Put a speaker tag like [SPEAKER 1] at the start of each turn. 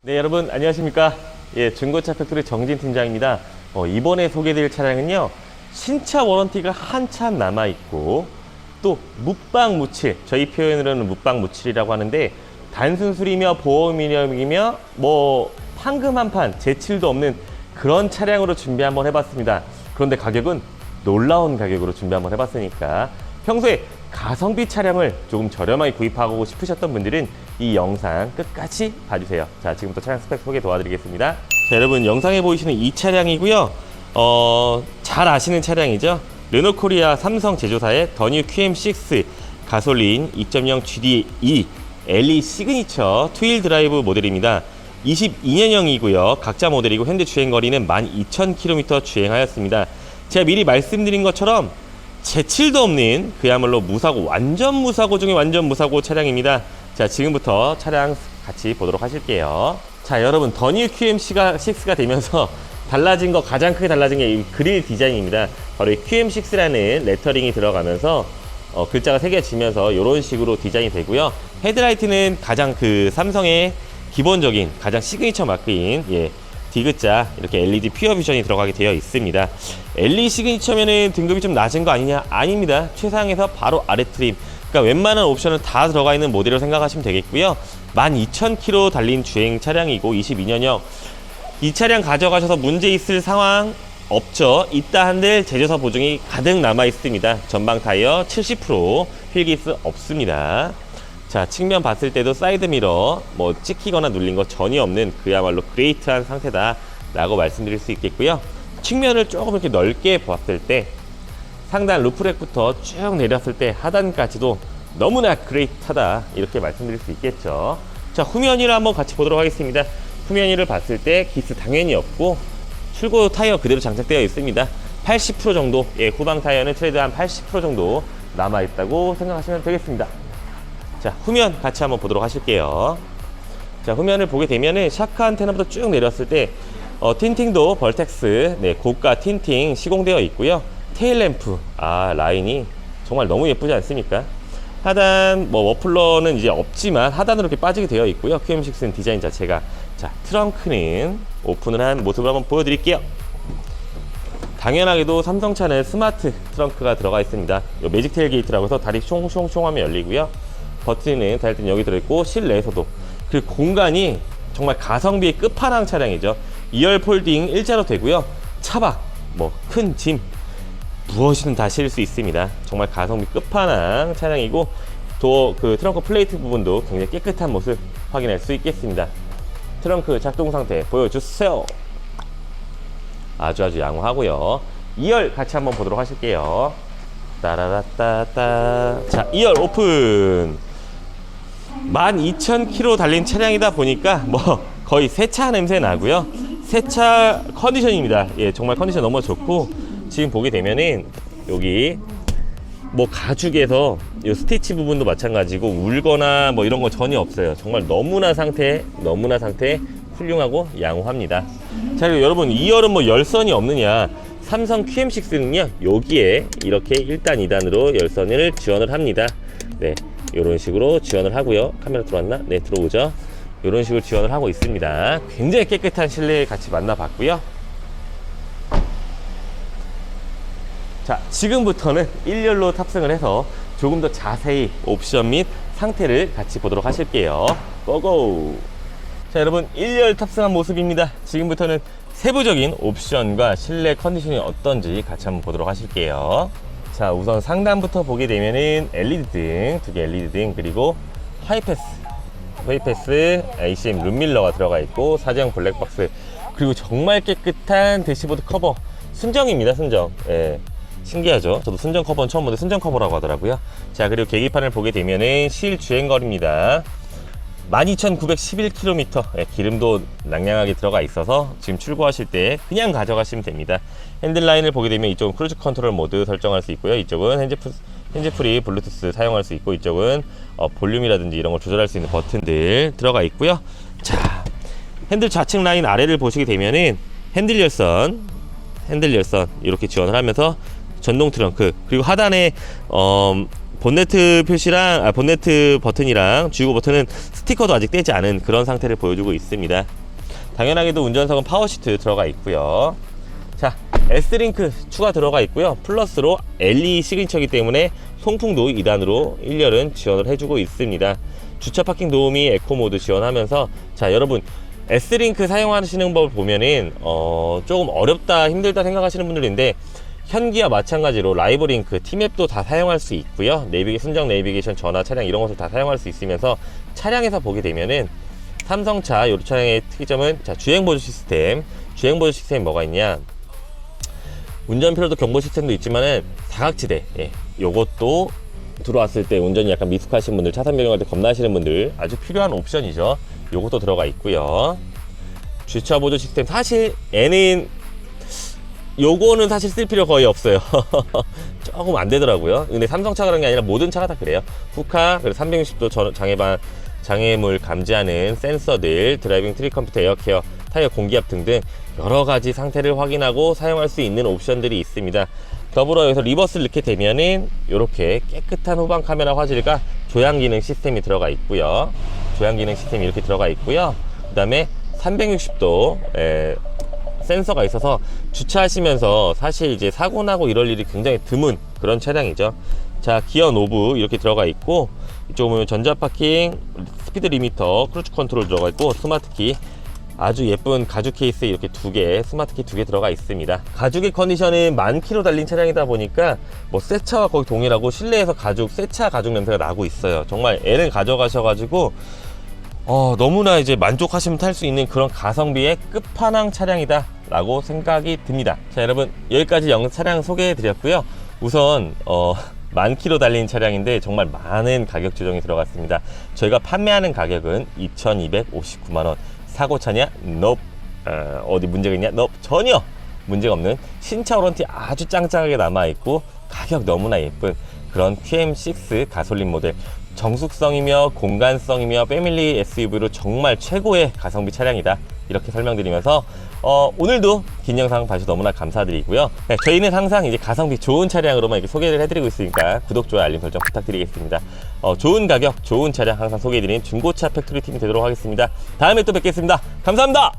[SPEAKER 1] 네, 여러분 안녕하십니까? 예, 중고차 팩토리 정진 팀장입니다. 어, 이번에 소개드릴 차량은요. 신차 워런티가 한참 남아 있고 또 묵방 무칠, 저희 표현으로는 묵방 무칠이라고 하는데 단순 수리며 보험이며 뭐 판금 한 판, 재칠도 없는 그런 차량으로 준비 한번 해봤습니다. 그런데 가격은 놀라운 가격으로 준비 한번 해봤으니까 평소에 가성비 차량을 조금 저렴하게 구입하고 싶으셨던 분들은 이 영상 끝까지 봐주세요. 자, 지금부터 차량 스펙 소개 도와드리겠습니다. 자, 여러분 영상에 보이시는 이 차량이고요. 어, 잘 아시는 차량이죠. 르노코리아 삼성 제조사의 더뉴 QM6 가솔린 2.0 GDE LE 시그니처 투일 드라이브 모델입니다. 22년형이고요. 각자 모델이고 현재 주행 거리는 12,000km 주행하였습니다. 제가 미리 말씀드린 것처럼 재칠도 없는 그야말로 무사고 완전 무사고 중에 완전 무사고 차량입니다. 자 지금부터 차량 같이 보도록 하실게요. 자 여러분 더뉴 QM6가 6가 되면서 달라진 거 가장 크게 달라진 게 이 그릴 디자인입니다. 바로 이 QM6라는 레터링이 들어가면서 어, 글자가 새겨지면서 이런 식으로 디자인이 되고요. 헤드라이트는 가장 그 삼성의 기본적인 가장 시그니처 마크인 예, 디귿자 이렇게 LED 퓨어 비전이 들어가게 되어 있습니다. LED 시그니처면은 등급이 좀 낮은 거 아니냐? 아닙니다. 최상에서 바로 아래 트림. 그러니까 웬만한 옵션은 다 들어가 있는 모델로 생각하시면 되겠고요. 12,000km 달린 주행 차량이고 22년형. 이 차량 가져가셔서 문제 있을 상황 없죠. 있다 한들 제조사 보증이 가득 남아 있습니다. 전방 타이어 70% 필기스 없습니다. 자, 측면 봤을 때도 사이드 미러 뭐 찍히거나 눌린 거 전혀 없는 그야말로 그레이트한 상태다 라고 말씀드릴 수 있겠고요. 측면을 조금 이렇게 넓게 봤을 때 상단 루프렉부터 쭉 내렸을 때 하단까지도 너무나 그레이트하다 이렇게 말씀드릴 수 있겠죠. 자, 후면위를 한번 같이 보도록 하겠습니다. 후면위를 봤을 때 기스 당연히 없고 출고 타이어 그대로 장착되어 있습니다. 80% 정도, 예, 후방 타이어는 트레드 한 80% 정도 남아 있다고 생각하시면 되겠습니다. 자, 후면 같이 한번 보도록 하실게요. 자, 후면을 보게 되면은 샤카 안테나부터 쭉 내렸을 때 어, 틴팅도 벌텍스 네, 고가 틴팅 시공되어 있고요. 테일 램프 아 라인이 정말 너무 예쁘지 않습니까? 하단 뭐 머플러는 이제 없지만 하단으로 이렇게 빠지게 되어 있고요. QM6는 디자인 자체가 자 트렁크는 오픈을 한 모습을 한번 보여드릴게요. 당연하게도 삼성차는 스마트 트렁크가 들어가 있습니다. 요 매직 테일 게이트라고 해서 다리 숑숑숑 하면 열리고요. 버튼은 달튼 여기 들어있고 실내에서도 그 공간이 정말 가성비의 끝판왕 차량이죠. 2열 폴딩 일자로 되고요. 차박, 뭐 큰 짐, 무엇이든 다 실을 수 있습니다. 정말 가성비 끝판왕 차량이고 또 그 트렁크 플레이트 부분도 굉장히 깨끗한 모습 확인할 수 있겠습니다. 트렁크 작동 상태 보여주세요. 아주 아주 양호하고요. 2열 같이 한번 보도록 하실게요. 따라라따따. 자, 2열 오픈. 12,000km 달린 차량이다 보니까 뭐 거의 새 차 냄새 나고요. 새 차 컨디션입니다. 예, 정말 컨디션 너무 좋고 지금 보게 되면은 여기 뭐 가죽에서 이 스티치 부분도 마찬가지고 울거나 뭐 이런 거 전혀 없어요. 정말 너무나 상태 너무나 상태 훌륭하고 양호합니다. 자 그리고 여러분 2열은 뭐 열선이 없느냐? 삼성 QM6는요 여기에 이렇게 1단 2단으로 열선을 지원을 합니다. 네, 이런 식으로 지원을 하고요. 카메라 들어왔나? 네, 들어오죠. 이런 식으로 지원을 하고 있습니다. 굉장히 깨끗한 실내 같이 만나봤고요. 자, 지금부터는 1열로 탑승을 해서 조금 더 자세히 옵션 및 상태를 같이 보도록 하실게요. 고고! 자, 여러분 1열 탑승한 모습입니다. 지금부터는 세부적인 옵션과 실내 컨디션이 어떤지 같이 한번 보도록 하실게요. 자, 우선 상단부터 보게 되면은 LED 등, 두 개 LED 등, 그리고 하이패스, 하이패스, ACM 룸밀러가 들어가 있고, 사제형 블랙박스, 그리고 정말 깨끗한 대시보드 커버. 순정입니다, 순정. 예. 신기하죠? 저도 순정 커버는 처음 보는데 순정 커버라고 하더라고요. 자, 그리고 계기판을 보게 되면은 실 주행거리입니다. 12,911km 예, 기름도 낭량하게 들어가 있어서 지금 출고하실 때 그냥 가져가시면 됩니다. 핸들라인을 보게 되면 이쪽은 크루즈 컨트롤 모드 설정할 수 있고요. 이쪽은 핸즈프, 핸즈프리 블루투스 사용할 수 있고 이쪽은 어, 볼륨이라든지 이런 걸 조절할 수 있는 버튼들 들어가 있고요. 자, 핸들 좌측 라인 아래를 보시게 되면은 핸들 열선, 핸들 열선 이렇게 지원을 하면서 전동 트렁크 그리고 하단에 어, 본네트 표시랑 아, 본네트 버튼이랑 주유구 버튼은 스티커도 아직 떼지 않은 그런 상태를 보여주고 있습니다. 당연하게도 운전석은 파워시트 들어가 있고요. 자, S링크 추가 들어가 있고요. 플러스로 LE 시그니처이기 때문에 송풍도 2단으로 1열은 지원을 해주고 있습니다. 주차 파킹 도우미 에코 모드 지원하면서 자, 여러분 S링크 사용하시는 법을 보면은 어, 조금 어렵다, 힘들다 생각하시는 분들인데 현기와 마찬가지로 라이브 링크, 티맵도 다 사용할 수 있고요. 내비게 순정 내비게이션, 전화, 차량 이런 것을 다 사용할 수 있으면서 차량에서 보게 되면은 삼성차 이 차량의 특이점은 자, 주행 보조 시스템. 주행 보조 시스템이 뭐가 있냐? 운전 피로도 경보 시스템도 있지만은 사각지대. 예. 요것도 들어왔을 때 운전이 약간 미숙하신 분들, 차선 변경할 때 겁나시는 분들 아주 필요한 옵션이죠. 요것도 들어가 있고요. 주차 보조 시스템 사실 얘는 요거는 사실 쓸 필요 거의 없어요. 조금 안 되더라고요. 근데 삼성차 그런 게 아니라 모든 차가 다 그래요. 후카, 그리고 360도 전- 장애반, 장애물 감지하는 센서들, 드라이빙 트리 컴퓨터, 에어케어, 타이어 공기압 등등 여러 가지 상태를 확인하고 사용할 수 있는 옵션들이 있습니다. 더불어 여기서 리버스를 넣게 되면은 이렇게 깨끗한 후방 카메라 화질과 조향 기능 시스템이 들어가 있고요. 조향 기능 시스템이 이렇게 들어가 있고요. 그 다음에 360도 센서가 있어서 주차하시면서 사실 이제 사고 나고 이럴 일이 굉장히 드문 그런 차량이죠. 자, 기어 노브 이렇게 들어가 있고 이쪽 보면 전자 파킹, 스피드 리미터, 크루즈 컨트롤 들어가 있고 스마트 키 아주 예쁜 가죽 케이스 이렇게 두 개, 스마트 키 두 개 들어가 있습니다. 가죽의 컨디션은 만 킬로 달린 차량이다 보니까 뭐 새 차와 거의 동일하고 실내에서 가죽, 새 차 가죽 냄새가 나고 있어요. 정말 애를 가져가셔가지고 어, 너무나 이제 만족하시면 탈 수 있는 그런 가성비의 끝판왕 차량이다 라고 생각이 듭니다. 자 여러분 여기까지 영 차량 소개해 드렸고요. 우선 어, 만 킬로 달린 차량인데 정말 많은 가격 조정이 들어갔습니다. 저희가 판매하는 가격은 2259만원. 사고차냐? nope. 어, 어디 문제가 있냐? nope. 전혀 문제가 없는 신차 워런티 아주 짱짱하게 남아있고 가격 너무나 예쁜 그런 QM6 가솔린 모델 정숙성이며 공간성이며 패밀리 SUV로 정말 최고의 가성비 차량이다. 이렇게 설명드리면서 어, 오늘도 긴 영상 봐주셔서 너무나 감사드리고요. 네, 저희는 항상 이제 가성비 좋은 차량으로만 이렇게 소개를 해드리고 있으니까 구독, 좋아요, 알림 설정 부탁드리겠습니다. 어, 좋은 가격, 좋은 차량 항상 소개해드리는 중고차 팩토리 팀이 되도록 하겠습니다. 다음에 또 뵙겠습니다. 감사합니다